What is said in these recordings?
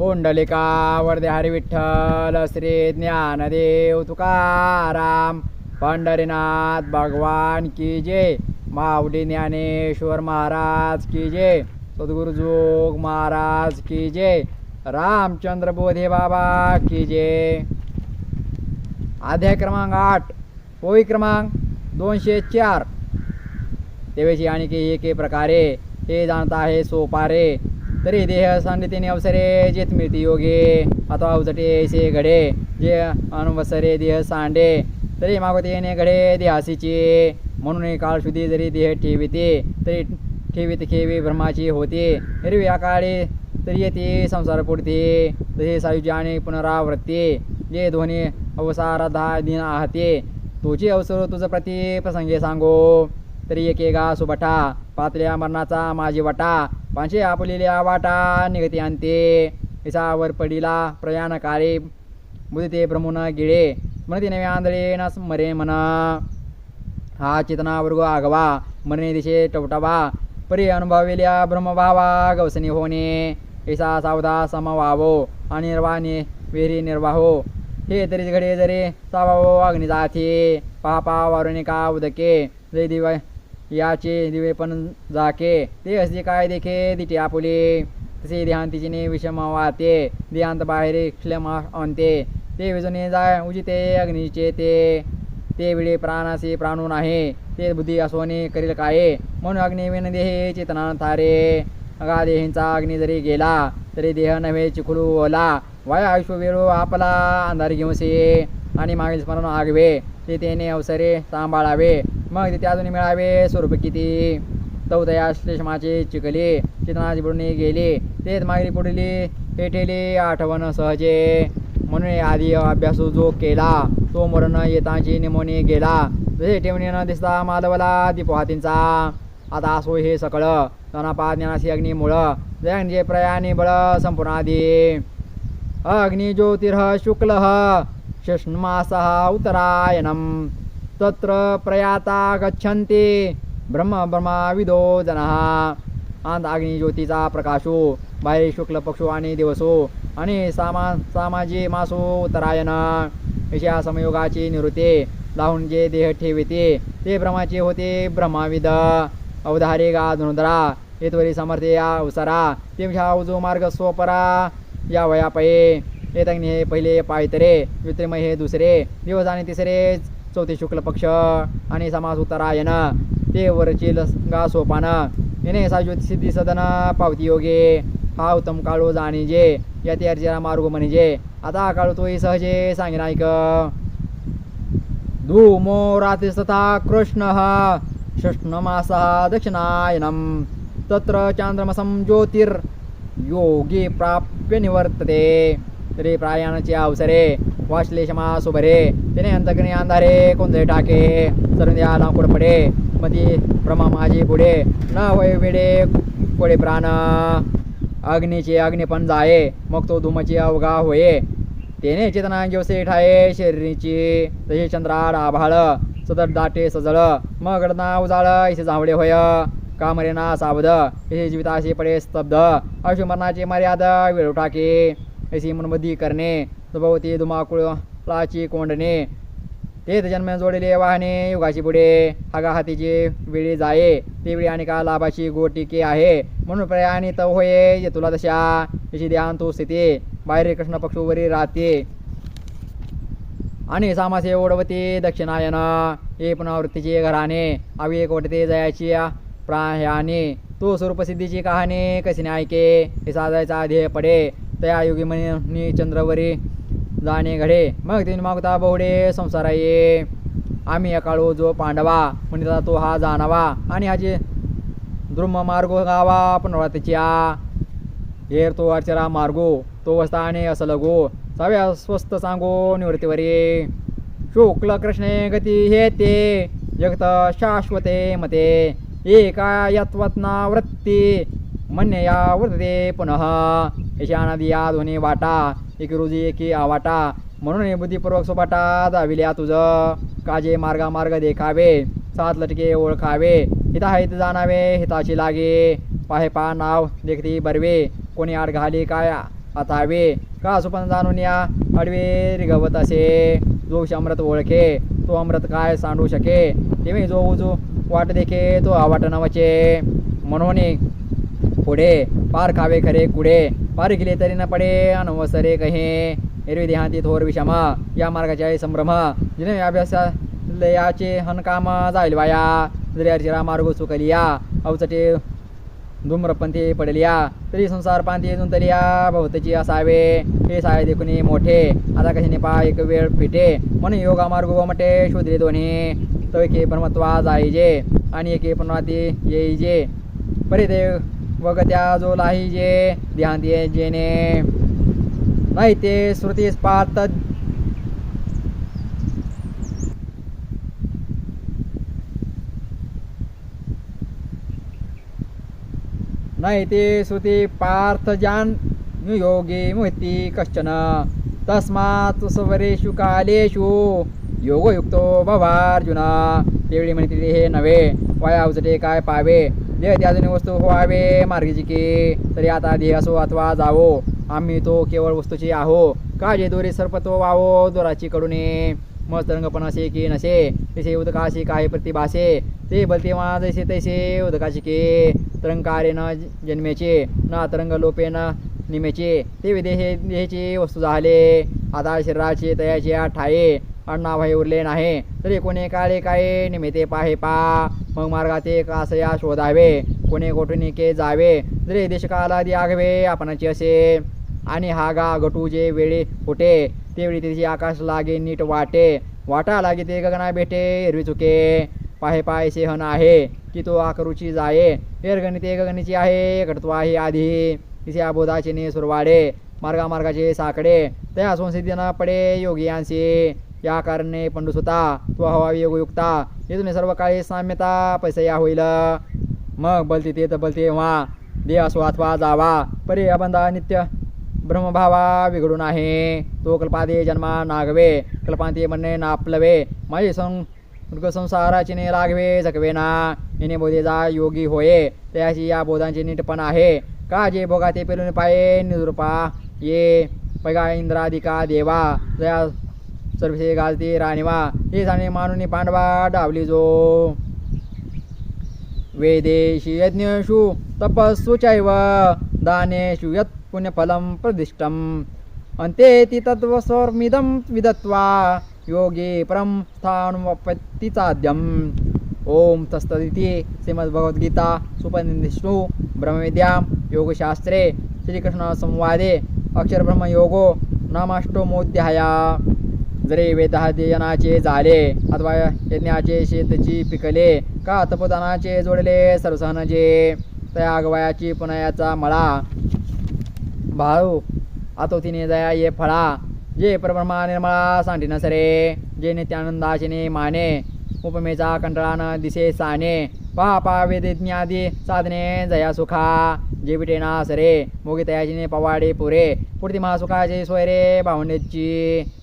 पुंडलिका वरदे विठ्ठल श्री ज्ञानदेव तुकाराम पंढरीनाथ भगवान की जय माऊली ज्ञानेश्वर महाराज की जय सद्गुरुजोग महाराज की जय रामचंद्र बोधे बाबा की जय. अध्याय क्रमांक आठ पोळी क्रमांक दोनशे चार. तेवेची आणि की एके प्रकारे हे जाणता आहे सोपारे. तरी देह सांडितेने अवसरे जेत मिळती. योगे अथवा अवचटे ऐसे घडे जे अनुवसरे देह सांडे. तरी मागवते येणे घडे देहासीचे. म्हणून काळशुद्धी जरी देह ठेविते तरी ठेवीत खेवी ब्रह्माची होते. हिरवी काळी तरी येते संसार पुढते तसे सायुजी आणि पुनरावृत्ती. जे दोन्ही अवसार दहा दिन आहते तुझे अवसर तुझं प्रति प्रसंगे सांगो. तरी एके गा सुबटा पातळ्या मरणाचा माझी वटा. पाचशे आपलेल्या वाटा निगती आणते इसावर पडिला प्रयाणकारे बुधते भ्रमून गिळे. म्हणते नवे आंधळे न मरे म्हणा हा चेतना वर्ग आगवा. मरणे दिशे टवटावा. परी अनुभवलेल्या ब्रह्मभावा गवसनी होणे. ऐसा सावधा समवावो. अनिर्वाणे वेरी निर्वाहो. हे तरी घडे जरी सावावो अग्निजाथे. जाथे पापा वारुणिका उदके. जय दिवा याचे दिवे पण जाके. ते असे काय देखे? दिटे आपुले. तसे देहांतीचे ने विषम वाते. देहांत बाहेर क्षम आणते ते विजने जाय उजिते अग्नीचे ते. ते वेळी प्राणासे प्राणून आहे ते बुद्धी असोने करील काय. म्हणून अग्निविन देहे चेतना थारे. अगा देहींचा अग्नी जरी गेला तरी देह नव्हे चिखलू ओला. वाय आयुष्य वेळो आपला अंधार घेऊसे आणि मागील स्मरण आगवे. ते त्याने अवसरे सांभाळावे. मग ते अजून मिळावे स्वरूप किती? चौथया श्लेषमाचे चिकले चितनाची बुडणे गेले तेच मागली पुढली पेटेले आठवण सहजे. म्हणून आधी अभ्यास जो केला तो मरण येताची निमोनी गेला. जसे ठेवणी न दिसता माधवला दीपोहातींचा आता असो हे सकळ तनापा ज्ञानाशी अग्निमुळं जय प्रयाणी बळ संपूर्ण आधी. अग्नि शुक्लः शुक्ल उत्तरायणं उत्तरायणम। तत्र प्रयाता गच्छन्ति। ब्रह्म ब्रह्माविदो जनः। अंत अग्निज्योतीचा प्रकाशो। बाहेर शुक्ल पक्षो आणि दिवसो। आणि सामा सामाजी मासो उत्तरायण। विषया समयोगाची निवृत्ते। लावून जे देह ठेविते। ते ब्रह्माचे होते ब्रह्माविद। अवधारे गा धनुधरा येतवरी समर्थे या अवसरा। तेमशा उजो मार्ग स्वपरा या वया पये येतग्नी हे पहिले पायतरे ज्योतिर्मय हे दुसरे दिवस आणि तिसरे चौथे शुक्ल पक्ष आणि समास उतरायन ते वरची लसंगा सोपान येणे सा ज्योतिसिद्धी सदन पावती योगे हा उत्तम काळू जाणीजे या ते अर्जना मार्ग म्हणजे आता काळू तोही सहजे सांगेन ऐक धूमो रात्रिस्तथा कृष्णः षष्णमासः दक्षिणायनं तत्र चांद्रमसं योगी प्राप्य निवर्तते. तरी प्रायाणाचे अवसरे वाश्लेषमा सुभरे. त्याने अंतकणी अंधारे कोणते टाके. सरंद्या लांकुड पडे. मधी ब्रह्मा माझी पुढे न होय वेडे कोडे प्राण. अग्नीचे अग्निपण जाये. मग तो धुमाची अवघा होये. तेने चेतना ठाये. शरीरीची तसे चंद्राड आभाळ. सदर दाटे सजळ. मग ना उजाळ. इसे जांभळे होय. कामरेना सावध। इसे जीविताशी पडे स्तब्ध। अशी मरणाची मर्यादा वेळू टाके। अशी मनबुद्धी करणे स्वभावती धुमाकुळाची कोंडणे। तेच जन्म जोडले वाहने युगाची पुढे हागा हातीची वेळी जाये ते वेळी आणि का लाभाची गोटिके आहे। म्हणून प्रयाणी तव होये ये तुला दशा। याची ध्यान तू स्थिती बाहेर कृष्ण पक्षोवरी राहते। आणि सामासे ओढवते दक्षिणायन। हे पुनरावृत्तीचे घराने आवी वाटते जयाची प्राह्याने तो स्वरूपसिद्धीची कहाणी कशीने ऐके? हे साधायचा ध्येय पडे। त्या योगी म्हणे चंद्रवरी जाणे घडे। मग तीन मागता बहुडे संसारा ये। आम्ही एकाळू जो पांडवा म्हणता तो हा जाणावा। आणि ह्याचे द्रुम मार्गो गावा पुनरावृत्तीच्या हेर तो अर्चरा मार्गो तो वस्ता आणि असं लगो। सव्या स्वस्त सांगो निवृत्तीवरी। शुक्ल कृष्णे गती हे ते जगत शाश्वते मते। एका यत्वत्ना वृत्ती म्हणणे या वृत्ते पुनः। ईशानादी या दोन्ही वाटा एक रोजी एकी आवाटा म्हणून हे बुद्धिपूर्वक सोपाटा दाविल्या तुझं। काजे मार्गा मार्ग देखावे सात लटके ओळखावे हिता हित जाणावे हिताची लागे। पाहे पा नाव देखती बरवे कोणी आड घाली काय अथावे। का सुपन जाणून या अडवे रिगवत असे। जो अमृत ओळखे तो अमृत काय सांडू शके। तेव्हा जो उजू वाट देखे तो आवाट नावाचे म्हणून पुढे पार खावे खरे कुडे। पार गेले तरी न पडे अनवसरे कहे। एरवी देहांती थोर विषमा या मार्गाचे आहे संभ्रम। जिने अभ्यासा लयाचे हनकाम जाईल वाया। जरी मार्ग चुकलिया अवचटे धूम्रपंथी पडलिया तरी संसार तरी या भवतची असावे हे साय देखून मोठे. आता कशाने पा एक वेळ फिटे. म्हणून योगा मार्ग मटे शोधले दोन्ही. तो एके परमत्वा जाईजे आणि एके परमाती येईजे. परिदेव वगत्या जो लाहीजे ध्यान दिये जेने नाही ते श्रुतीस पार्थ नाही ते श्रुती पार्थ जान योगी मुहती कश्चन। तस्मात् स्वरेषु कालेषु योगयुक्तो भवार्जुना। तेवढी म्हणते हे नव्हे वाया उजटे काय पावे देह त्याजून वस्तू व्हावे मार्गीची की तरी आता देह असो अथवा जावो आम्ही तो केवळ वस्तूची आहो. काजे दोरे सर्पतो वावो दोराची कडूने मस्त तरंगपण असे की नसे तसे उदकाशी काय प्रतिभासे. ते बलते मा जैसे तैसे उदकाशी के. तरंगारे न जन्मेचे न तरंग लोपे न निमेचे ते विदेहे देहाची वस्तू झाले आता शरीराचे तयाचे ठाये अण्णाभाई उरले नाही. तरी कोणी काळे काय निमेते पाहे पा. मग मार्गाते कासया शोधावे. कोणी कोठून के जावे. तरी देशकाला दि आगवे आपणाची असे. आणि हा गा गटू जे वेळी होते तेवढी तिथे आकाश लागे नीट वाटे. वाटा लागे ते गगना भेटे हिरवी चुके. पाहे पाय सेहन आहे की तो आकरूची जाये. एरगणित एकगणिची आहे घटत्व आहे आधी. तिचे अबोधाचे ने सुरवाडे मार्गामार्गाचे साकडे. त्या न पडे योगियांशी. या कारणे पंडुसुता तो हवा योगयुक्ता. इथून सर्व काळी साम्यता पैसे या होईल. मग बलती ते तर बलते व्हा. दे असो अथवा जावा. परी अबंधा नित्य ब्रह्मभावा बिघडून आहे. तो कल्पादे जन्मा नागवे. कल्पांते म्हणणे नापलवे. माझे सं मृग संसाराची ने लागवे जगवे येणे बोधेचा योगी होये. त्याशी या बोधांचे नीटपण आहे. का जे भोगा ते पेलून पाये निरूपा. ये. पैगा इंद्राधिका देवा. जया सर्वसे गाजते राणीवा. हे जाणे मानुनी पांडवा डावली जो. वेदेषु यज्ञेषु तपस्सु चैव. दानेषु यत् पुण्यफलं प्रदिष्टम्. अन्तेति तत्त्वस्वर्मिदं विदत्वा योगे परम स्थानुपत्ति चाद्यम् ॐ तस्तदिति श्रीमद्भगवद्गीता सुपनिष्णु ब्रह्मविद्या योगशास्त्रे श्रीकृष्णसंवादे अक्षरब्रह्मयोगो नामाष्टमोध्याया जरी वेदाध्ययनाचे झाले अथवा यज्ञाचे शेतची पिकले का तपदानाचे जोडले सर्वसहनजे जे पुनयाचा मळा। भाऊ आतोतीने जया ये फळा। जे परब्रह्मा निर्मळा सांडीन सरे जे नित्यानंदाचे माने उपमेचा कंटाळानं दिसे साने पापा वेदज्ञादी साधने जया सुखा जे विटेना सरे मोगी तयाचीने पवाडे पुरे पुढती महासुखाचे सोयरे भावंडेची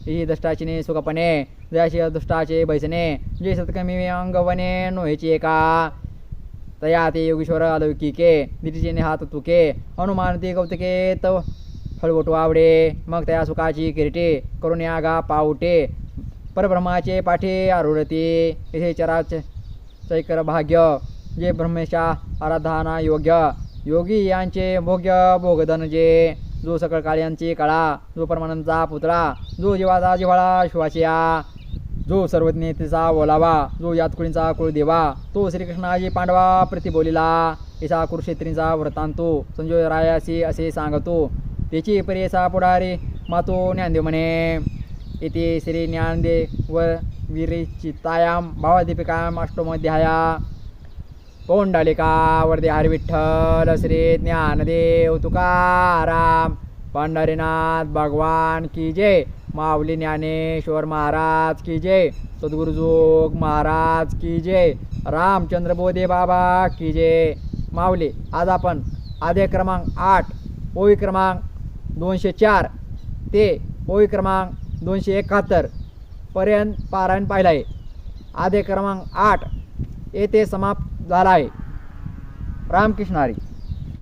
ही दष्टाचिने सुखपणे जयाशी दुष्टाचे बैसने जे सतकमी अंगवने नोहेची एका तया ते योगेश्वर अलौकिके दिटीचे हात तुके हनुमानती कौतुके तव हळवटू आवडे मग त्या सुखाची किरटे करून आगा पावटे परब्रह्माचे पाठी आरुळते येथे चराच चैकर भाग्य जे ब्रह्मेशा आराधना योग्य. योगी यांचे भोग्य भोगधन जे जो सकळ काळ्यांची कळा जो परमानंदचा पुतळा जो जीवाचा जिव्हाळा शिवाचिया जो सर्वज्ञतेचा बोलावा जो यातकुळींचा कुळदेवा तो श्रीकृष्णाजी पांडवा प्रतिबोलीला. इसा कुरुक्षेत्रींचा वृत्तांतो संजय रायासी असे सांगतो. त्याची परेसा पुढारी मातो ज्ञानदेव म्हणे. इथे श्री ज्ञानदेव व विरेचितायाम भावादीपिकायाम अष्टमध्याया पौंडलिका वरदे हरी विठ्ठल श्री ज्ञानदेव तुकाराम पंढरीनाथ भगवान की जय. माऊली ज्ञानेश्वर महाराज की जय. सद्गुरुजोग महाराज की जय. रामचंद्र बोधे बाबा की जय. माऊली आज आपण आधे क्रमांक आठ ओवी क्रमांक दोनशे चार ते ओळी क्रमांक दोनशे एकाहत्तर पर्यंत पारायण पाहिलं आहे आधे क्रमांक आठ येथे समाप्त झाला आहे. रामकृष्ण हरी.